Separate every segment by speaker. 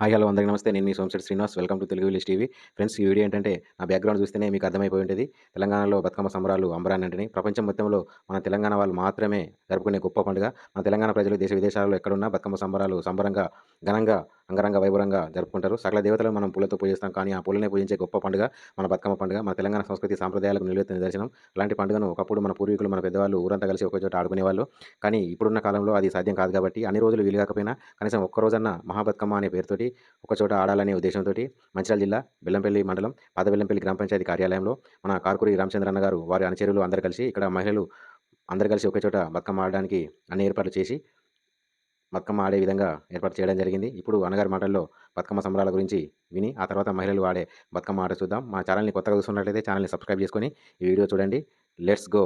Speaker 1: Hi hello అందరికీ నమస్తే. నేను మీ Somashetti Srinivas. Welcome to Telugu village TV. Friends ఈ వీడియో ఏంటంటే నా బ్యాక్గ్రౌండ్ చూస్తేనే మీకు అర్థమైపోయి ఉంటుంది. తెలంగాణలో బతుకమ్మ సంబరాలు అంబరానంటిని ప్రపంచం మొత్తంలో మన తెలంగాణ వాళ్ళు మాత్రమే జరుపుకునే గొప్ప పండుగ. మన తెలంగాణ ప్రజలు దేశ విదేశాలలో ఎక్కడున్నా బతుకమ్మ సంబరాలు సంబరంగా ఘనంగా అంగరంగ వైభవంగా జరుపుకుంటారు. సకల దేవతలను మనం పూలతో పూజిస్తాం. కానీ ఆ పూలనే పూజించే గొప్ప పండుగ మన బతుకమ్మ పండుగ మన తెలంగాణ సంస్కృతి సాంప్రదాయాలకు నిలువెత్తిన నిదర్శనం. అలాంటి పండుగను ఒకప్పుడు మన పూర్వీకులు మన పెద్దవాళ్ళు ఊరంతా కలిసి ఒక చోట ఆడుకునేవాళ్ళు. కానీ ఇప్పుడున్న కాలంలో అది సాధ్యం కాదు కాబట్టి అన్ని రోజులు వీలు కాకపోయినా కనీసం ఒక్కరోజన్న మహాబతుకమ్మ అనే పేరుతోటి ఒక ఒకచోట ఆడాలనే ఉద్దేశంతో మంచిర్యాల జిల్లా బెల్లంపల్లి మండలం పాతబెల్లంపల్లి గ్రామ పంచాయతీ కార్యాలయంలో మన కార్కూరి రామచంద్రన్న గారు వారి అనుచరులు అందరు కలిసి ఇక్కడ మహిళలు అందరు కలిసి ఒకే చోట బతుకమ్మ ఆడడానికి అన్ని ఏర్పాట్లు చేసి బతుకమ్మ ఆడే విధంగా ఏర్పాటు చేయడం జరిగింది. ఇప్పుడు అన్నగారి మాటల్లో బతుకమ్మ సంబరాల గురించి విని ఆ తర్వాత మహిళలు ఆడే బతుకమ్మ ఆట చూద్దాం. మా ఛానల్ని కొత్తగా చూస్తున్నట్లయితే ఛానల్ని సబ్స్క్రైబ్ చేసుకొని ఈ వీడియో చూడండి. Let's go!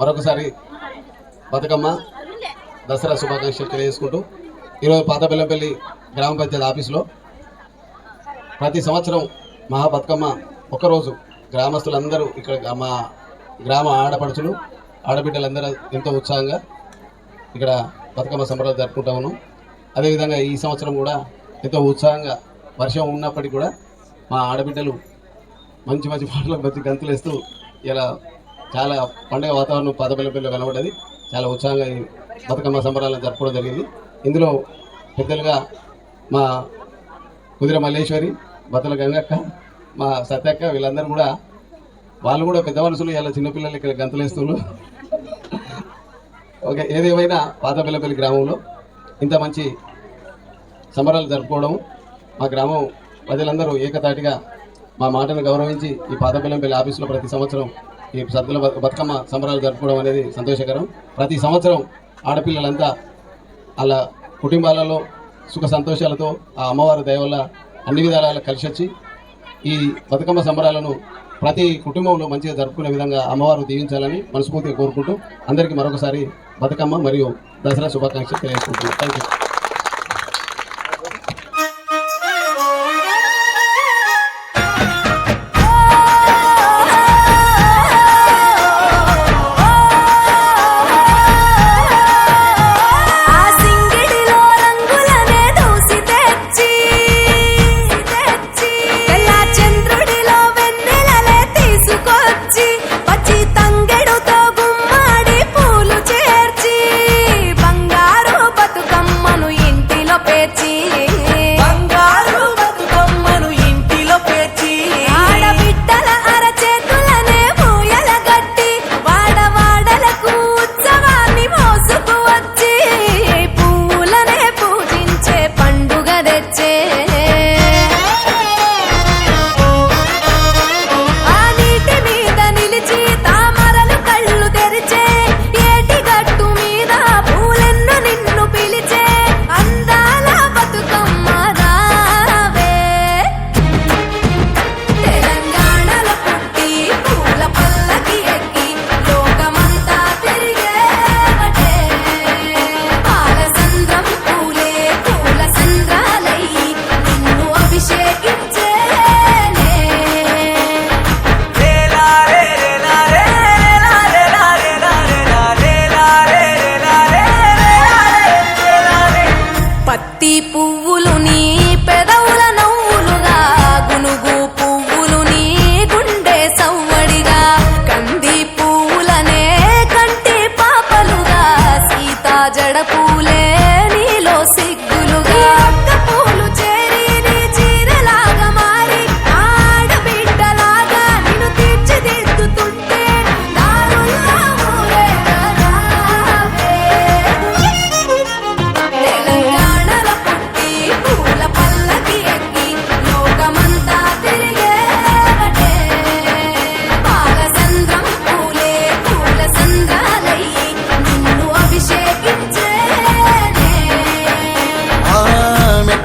Speaker 2: మరొకసారి బతుకమ్మ దసరా శుభాకాంక్షలు తెలియజేసుకుంటూ ఈరోజు పాత బెల్లంపల్లి గ్రామ పంచాయతీ ఆఫీసులో ప్రతి సంవత్సరం మహా బతుకమ్మ ఒకరోజు గ్రామస్తులందరూ ఇక్కడ మా గ్రామ ఆడపడుచులు ఆడబిడ్డలందరూ ఎంతో ఉత్సాహంగా ఇక్కడ బతుకమ్మ సంబరాలు జరుపుకుంటా ఉన్నాం. అదేవిధంగా ఈ సంవత్సరం కూడా ఎంతో ఉత్సాహంగా వర్షం ఉన్నప్పటికీ కూడా మా ఆడబిడ్డలు మంచి మంచి పాటలు మంచి గంతులు వేస్తూ ఇలా చాలా పండుగ వాతావరణం పాతపల్లిపల్లిలో కనబడ్డది. చాలా ఉత్సాహంగా ఈ బతుకమ్మ సంబరాలను జరుపుకోవడం జరిగింది. ఇందులో పెద్దలుగా మా కుదిర మల్లేశ్వరి బతల గంగక్క మా సత్యక్క వీళ్ళందరూ కూడా వాళ్ళు కూడా పెద్ద మనుషులు ఇలా చిన్నపిల్లలు ఇక్కడ గంతలేస్తున్నారు. ఓకే ఏదేమైనా పాతపిల్లపల్లి గ్రామంలో ఇంత మంచి సంబరాలు జరుపుకోవడం మా గ్రామం ప్రజలందరూ ఏకతాటిగా మా మాటను గౌరవించి ఈ పాతపిల్లంపల్లి ఆఫీసులో ప్రతి సంవత్సరం ఈ సద్దుల బతుకమ్మ సంబరాలు జరుపుకోవడం అనేది సంతోషకరం. ప్రతి సంవత్సరం ఆడపిల్లలంతా వాళ్ళ కుటుంబాలలో సుఖ సంతోషాలతో ఆ అమ్మవారి దయ వల్ల అన్ని విధాల కలిసి వచ్చి ఈ బతుకమ్మ సంబరాలను ప్రతి కుటుంబంలో మంచిగా జరుపుకునే విధంగా అమ్మవారు దీవించాలని మనస్ఫూర్తిగా కోరుకుంటూ అందరికీ మరొకసారి బతుకమ్మ మరియు దసరా శుభాకాంక్షలు తెలియజేసుకుంటున్నాను. థ్యాంక్ యూ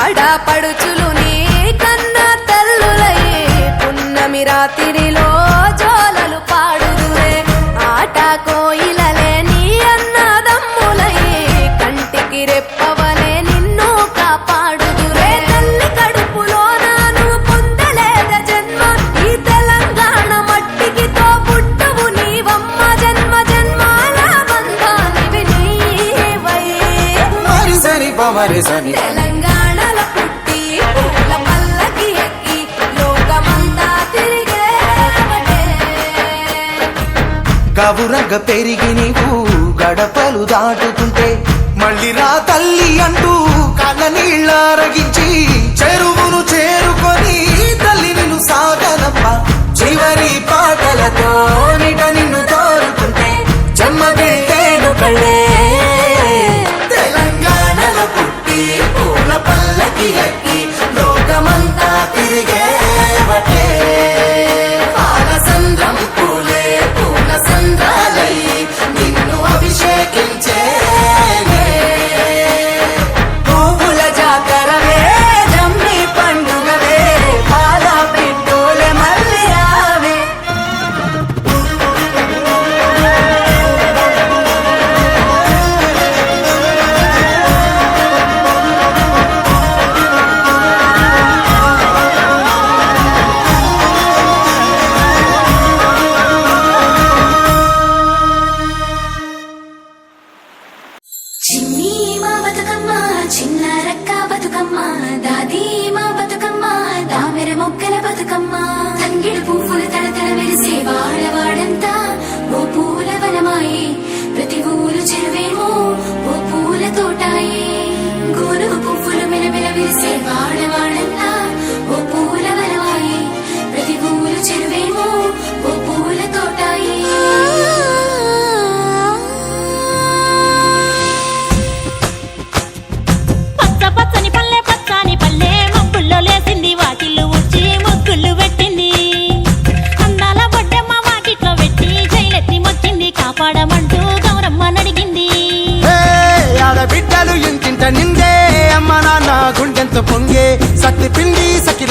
Speaker 2: ఆడపడుచులు నీ కన్న తల్లులయ్యే పున్నమి రాత్రిలో జోలలు పాడుదురే. ఆట కోయిలలే నీ అన్నదమ్ములయ్యే కంటికి రెప్పవలే నిన్ను కాపాడుదురే. తల్లి కడుపులో నాను పొందలేద జన్మ. ఈ తెలంగాణ మట్టికితో పుట్టవు నీవమ్మ జన్మ. జన్మాల బంధానివి నీవై సరి పవరి సరి.
Speaker 3: గవురగ పెరిగి నీవు గడపలు దాటుకుంటే మళ్ళీ రా తల్లి అంటూ కళ్ళ నీళ్ళారగించి చెరు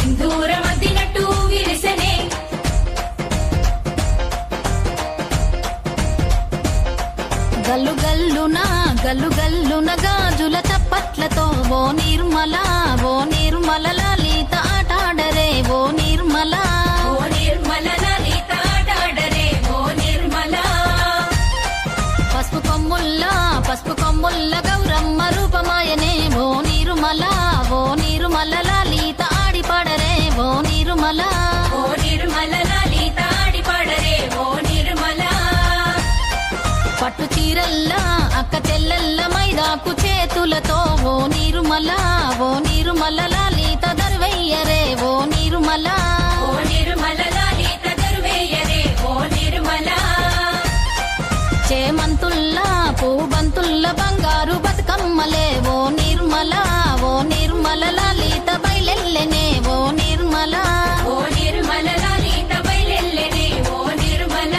Speaker 3: మీద
Speaker 4: సింధూరం అద్దినట్టు విరిసెనే.
Speaker 5: గల్లు గల్లున గల్లు గల్లున గాజుల చప్పట్లతో ఓ నిర్మల. నిర్మల ఓ నిర్మల
Speaker 4: లలిత
Speaker 5: దర్వయ్యరే ఓ నిర్మల.
Speaker 4: ఓ నిర్మల లలిత దరువేయరే ఓ నిర్మల.
Speaker 5: చేమంతుల్లా పూబంతుల్ల బంగారు బతుకమ్మలే ఓ నిర్మల ఓ నిర్మల లలిత బయలెల్లెనే ఓ నిర్మల.
Speaker 4: ఓ నిర్మల లలిత బయలెల్లెనే ఓ నిర్మల.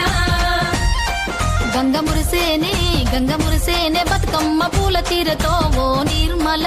Speaker 5: గంగ మురిసేనే గంగ మురిసేనే బతుకమ్మ పూల తీరతో ఓ నిర్మల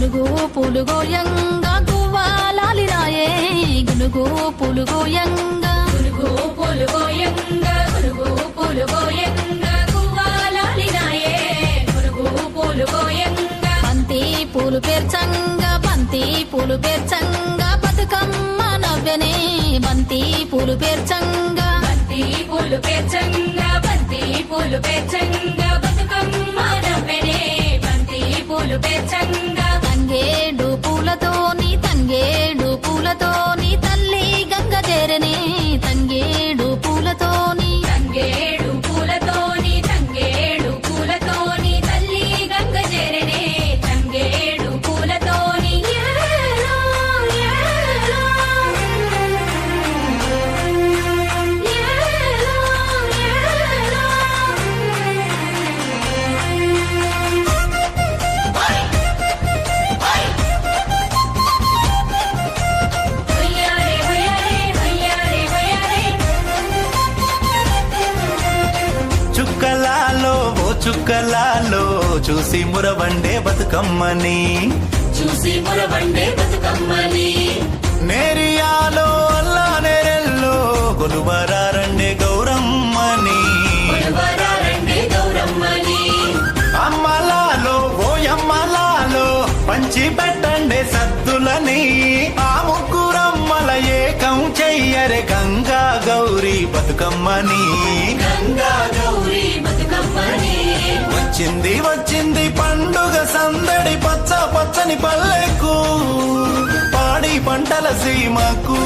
Speaker 5: గునుగు పులుగోయంగా గువ్వాలాలిరాయే గునుగు పులుగోయంగా
Speaker 4: పులుగు పులుగోయంగా పులుగు పులుగోయంగా గువ్వాలాలినాయే పులుగు పులుగోయంగా
Speaker 5: బంతి పూలు పేర్చంగా బంతి పూలు పేర్చంగా బతుకమ్మ నవ్వెనే. బంతి పూలు పేర్చంగా.
Speaker 4: బంతి పూలు పేర్చంగా బంతి పూలు పేర్చంగా
Speaker 6: చుక్కలాలో చూసి మురవండే బతుకమ్మని.
Speaker 4: చూసి మురబండే బతుకమ్మని.
Speaker 6: నేరియాలో అల్లా నేరెల్లో కొలువరారండే గౌరమ్మని. అమ్మలాలో ఓయమ్మలాలో పంచి పెట్టండే సద్దులని ఆ ముగ్గురమ్మల ఏకం చెయ్యరే గంగా గౌరీ బతుకమ్మని.
Speaker 4: గంగా గౌరీ బతుకమ్మని.
Speaker 6: వచ్చింది వచ్చింది పండుగ సందడి పచ్చ పచ్చని పల్లెకు పాడి పంటల సీమకు.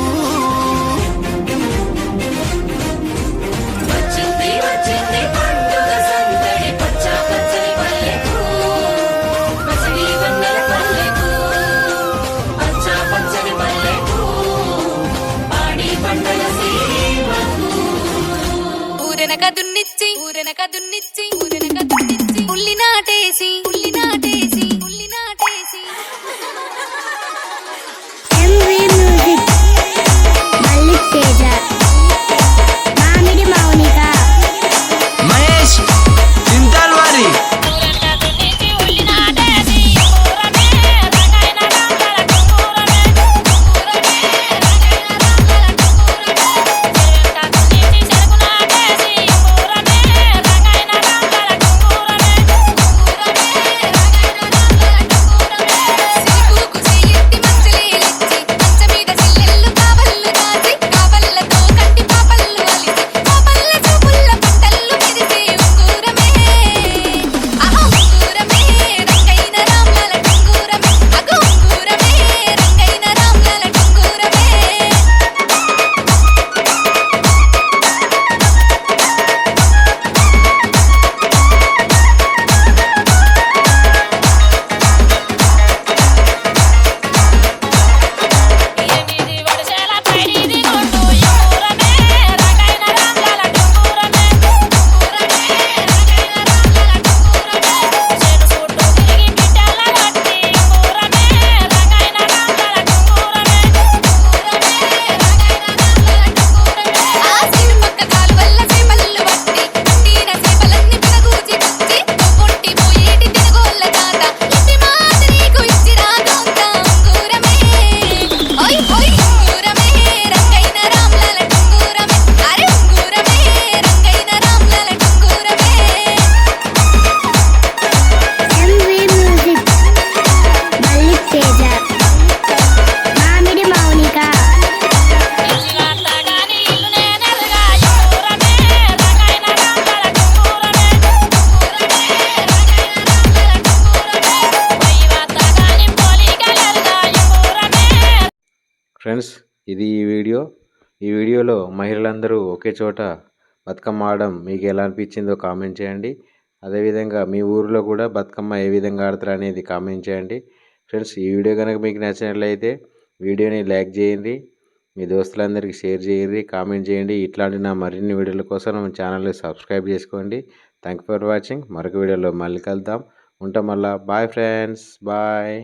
Speaker 1: ఫ్రెండ్స్ ఇది ఈ వీడియో. ఈ వీడియోలో మహిళలందరూ ఒకే చోట బతుకమ్మ ఆడడం మీకు ఎలా అనిపించిందో కామెంట్ చేయండి. అదేవిధంగా మీ ఊరిలో కూడా బతుకమ్మ ఏ విధంగా ఆడతారు అనేది కామెంట్ చేయండి. ఫ్రెండ్స్ ఈ వీడియో కనుక మీకు నచ్చినట్లయితే వీడియోని లైక్ చేయండి మీ దోస్తులందరికీ షేర్ చేయండి కామెంట్ చేయండి. ఇట్లాంటి నా మరిన్ని వీడియోల కోసం మన ఛానల్ని సబ్స్క్రైబ్ చేసుకోండి. Thank for watching. మరొక వీడియోలో మళ్ళీ కలుద్దాం. ఉంటాం మళ్ళా. Bye friends. బాయ్.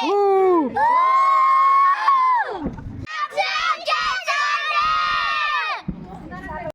Speaker 7: Woo!